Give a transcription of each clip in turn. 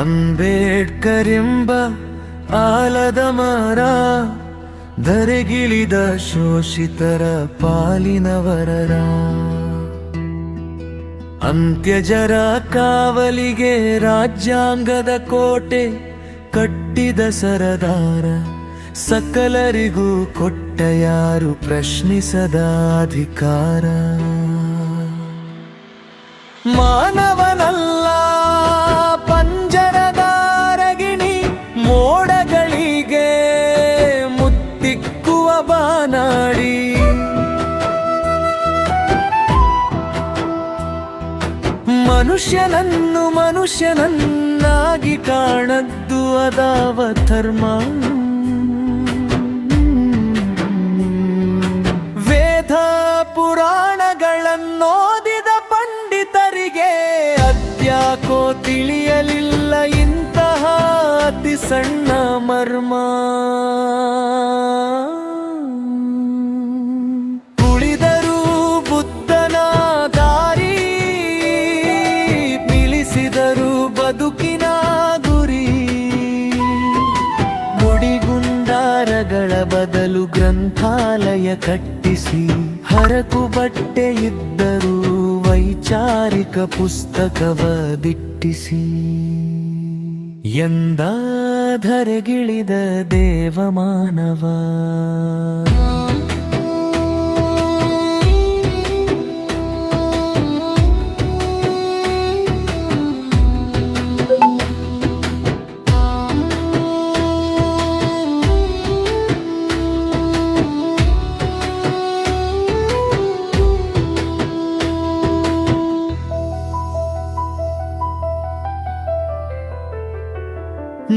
ಅಂಬೇಡ್ಕರ್ ಎಂಬ ಆಲದ ಮರ, ಧರೆಗಿಳಿದ ಶೋಷಿತರ ಪಾಲಿನವರರ. ಅಂತ್ಯಜರ ಕಾವಲಿಗೆ ರಾಜ್ಯಾಂಗದ ಕೋಟೆ ಕಟ್ಟಿದ ಸರದಾರ, ಸಕಲರಿಗೂ ಕೊಟ್ಟ ಯಾರು ಪ್ರಶ್ನಿಸದ ಅಧಿಕಾರ. ಮಾನವನಲ್ಲ ಪಂಜರದಾರಗಿಣಿ ಮೋಡಗಳಿಗೆ ಮುತ್ತಿಕ್ಕುವ ಬಾನಾಡಿ. ಮನುಷ್ಯನನ್ನು ಮನುಷ್ಯನನ್ನಾಗಿ ಕಾಣದ್ದು ಅದಾವ ಧರ್ಮ. ತಿಳಿಯಲಿಲ್ಲ ಇಂತಹ ಅತಿ ಸಣ್ಣ ಮರ್ಮ. ಉಳಿದರೂ ಬುದ್ಧನ ದಾರಿ, ನಿಲ್ಲಿಸಿದರು ಬದುಕಿನ ಗುರಿ. ಮುಡಿಗುಂಡಾರಗಳ ಬದಲು ಗ್ರಂಥಾಲಯ ಕಟ್ಟಿಸಿ, ಹರಕು ಬಟ್ಟೆ ಇದ್ದರೂ. ವೈಚಾರಿಕ ಪುಸ್ತಕವ ದಿಟ್ಟಿಸಿ ಎಂದಾಧರೆಗಿಳಿದ ದೇವಮಾನವ.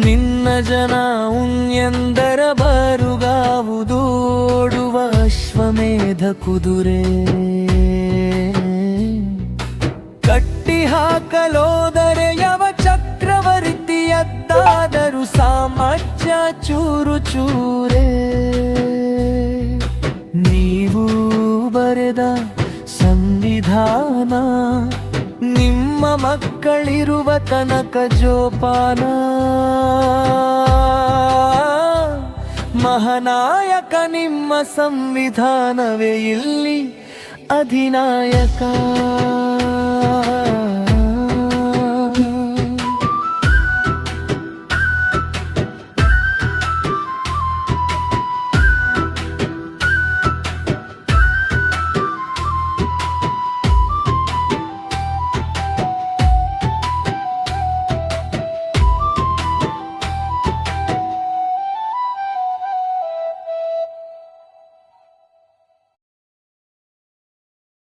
ನಿನ್ನ ಜನ ಉನ್ಯಂದರ ಬರುಗಾವುದೋಡುವ ಅಶ್ವಮೇಧ ಕುದುರೆ. ಕಟ್ಟಿ ಹಾಕಲೋದರೆ ಯಾವ ಚಕ್ರವರ್ತಿಯದ್ದಾದರೂ ಸಾಮರ್ಥ್ಯ ಚೂರು ಚೂರೇ. ನೀವು ಬರೆದ ಸಂವಿಧಾನ ನಿಮ್ಮ ಮಕ್ಕಳಿರುವ ತನಕ ಜೋಪಾನ. ಮಹಾನಾಯಕ ನಿಮ್ಮ ಸಂವಿಧಾನವೇ ಇಲ್ಲಿ ಅಧಿನಾಯಕ.